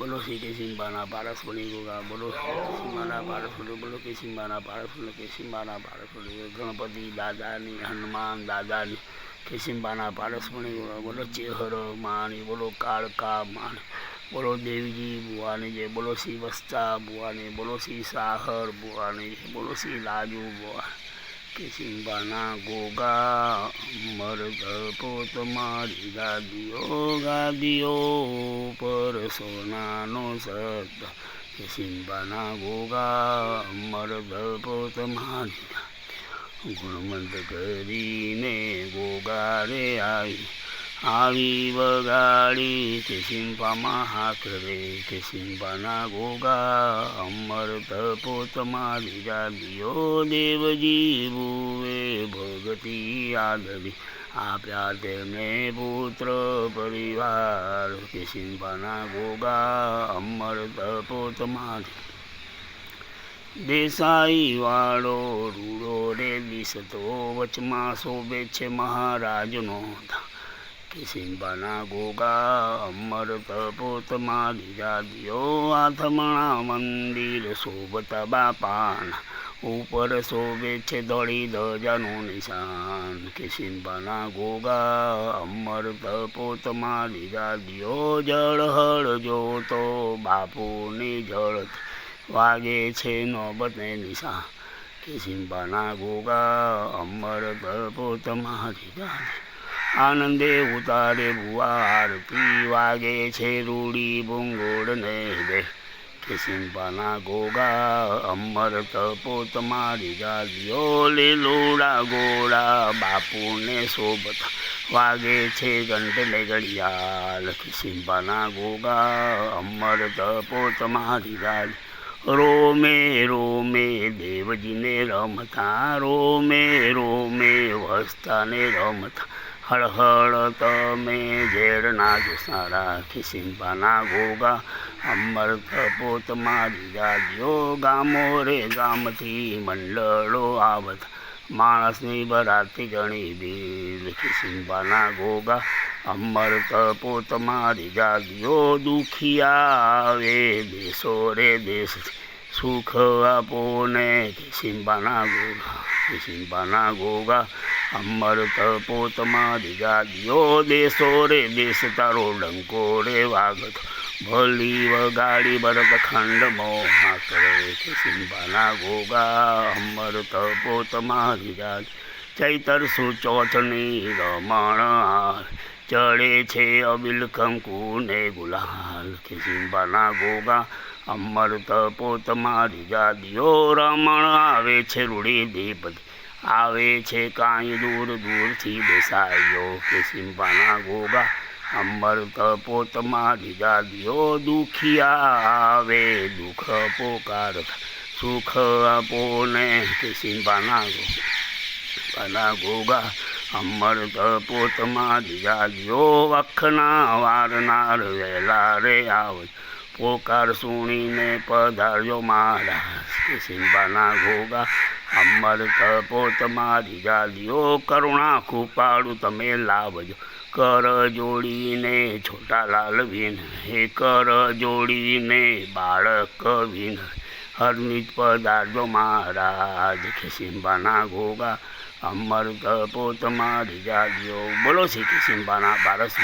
બોલો શ્રી કેસિંબાના પારસપણી ગોગા, બોલો કેસિંબાના પારસપણી બોલો કેસિંબાના પારસપણી કેસિંબાના પારસપણી ગણપતિ દાદાની, હનુમાન દાદાની કેસિંબાના પારસપણી ગોગા, બોલો ચેહર માની, બોલો કાળકા માની, બોલો દેવીજી બુવાની જય, બોલો શ્રી વસ્તા બુવાની બોલો શ્રી સાહર બુવાની બોલો શ્રી લાજુ બુવાની કેસિંબાના ગોગા મરદ પોત મારી ગાદીઓ ગાદીઓ પર સોનાનો સત કેસિંબાના ગોગા મરદ પોત મારી. ગુણમંત કરીને ગોગા રે આવી આવી વગાડી કે મહાકૃવે હાથ રે કે સિંપાના ગોગા, અમર તપો તમારી જાદીઓ દેવજી, ભુવે ભગતી આદરી. આપ્યા તેમને પુત્ર પરિવાર, કે ગોગા, અમર તપો તમારી. દેસાઈ વાળો રૂડો રે દિશતો વચમાં શોભે છે મહારાજનો ધા કે સિંબાના ગોગા, અમર તપોત મારી દિયો આથમણા મંદિર શોભતા બાપાના. ઉપર શોભે છે દોડી ધજાનું નિશાન. કે સિંબાના ગોગા, અમર તપોત મારી દિયો જળ હળ જોતો બાપુની જળ વાગે છે નોબતને નિશાન. કે સિંબાના ગોગા, અમર તપોત મારી જાદી આનંદે ઉતારે ભુવા આરતી વાગે છે રૂડી ભૂંગોળ ને દે કે સિંપાના ગોગા અમર તપો તમારી ગાદીઓ લીલુડા ગોળા બાપુને શોભતા વાગે છે ઘંટલે ઘડિયાળ. કે સિંપાના ગોગા અમર તપો તમારી ગાદી રોમે રોમે દેવજીને રમતા, રોમે રોમે વસ્તાને રમતા. હળહળ તમે ઝેરના સારા ખિસિંબાના ગોગા અમર પોત મારી જાજો ગામો રે ગામથી મંડળો આવત. માણસની બરાતી ગણી બીલ ખિસિંબાના ગોગા અમર તપોત મારી જાગ્યો દુખિયા આવે દેશો રે દેશથી સુખ આપો ને ખિસિંબાના ગોગા ખિસિંબાના ગોગા અમર તપો તમારી ગાદીઓ દેશો રે, દેશ તારો ડંકો રે વાગત ભલી વગાડી બરત ખંડ મોહા કરે કે સિંભાના ગોગા અમર તપો તમારી ગાદ ચૈતર સુચોથની રમણ ચડે છે અબિલ કંકુ ને ગુલાલ. કે સિંભાના ગોગા અમર તપો તમારી ગાદીઓ રમણ, આવે છે રૂડી દીપતી આવે છે કાંઈ દૂર દૂરથી બેસાયો કે સિંભાના ગોગા અમર તપોતમાં તમારી દિયો દુખિયા આવે. દુઃખ પોકાર, સુખ આપો ને કે સિંભાના ગોગાના ગોગા અમર તપોતમાં તમારી દિયો વખના વારનાર વહેલા રે આવે. પોકાર સુણીને પધાર્યો મહારાજ કે સિંભાના ગોગા અમર તપો તમારી ગાદીઓ કરુણા કૃપાળુ તમે લાવજો. કર જોડીને છોટા લાલ વિન, હે કર જોડીને બાળક વિન. હરમિત પધારજો મહારાજ, ખિસિંબાના ઘોગા અમર તપો તમારી ગાદીઓ બોલો શ્રી ખિસિંબાના બારસ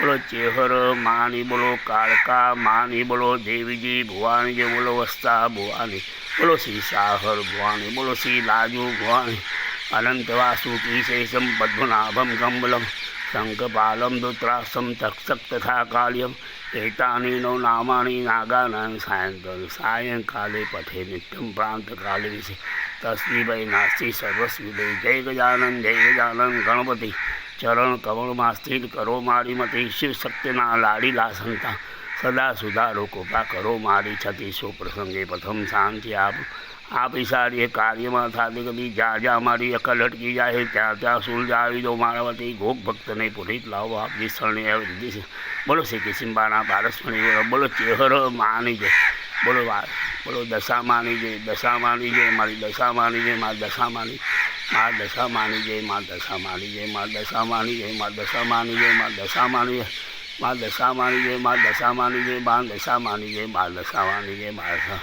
બોલો ચેહર માની, બોલો કાળકા માની, બોલો દેવીજી ભુવાની જે બોલો વસ્તા ભુવાની. બોલો શ્રી સાહર ભવાની બોલો શ્રી લાજુ ભવાની શેષમ પદ્મનાભમ કમલમ શંખપાલમ દુત્રાસમ તક્ષક તથા કાલ્યમ એતાની નો નામાની નાગાનાં સાયંકાલ સાયંકાલે પઠે નિત્યમ પ્રાંતકાલે વિશે તસ્મીભાઈ નાસ્તી સર્વસ્વી દઈ જય ગજાનંદ જય ગજાનંદ ગણપતિ ચરણ કમળમાં સ્થિર કરો મારી મતી શિવ સત્યના લાડીલા સંતા સદા સુધારો કૃપા કરો મારી છતી સો પ્રસંગે પ્રથમ શાંતિ આપ આપી સારી એ કાર્યમાં થતી કદી જ્યાં જ્યાં મારી અકલ અટકી જાય, ત્યાં ત્યાં સુલજાવી દો મારા વતી ગોપ ભક્તને પુરિત લાવો આપની શરણે બોલો શ્રી કિશિંબાના પારસમણી, બોલો ચેહર માની જય. બોલો બોલો દશા માની જય, દશા માની જય, મારી દશા માની જય, મારી દશા માની મા દશા માની જય મા દશા માની જય મા દશા માની જય મા દશા માની જય મા દશા માની જય. મા દશા માની જય મા દશા માની જય મા દશા માની જય મા દશા માની જય મા દશા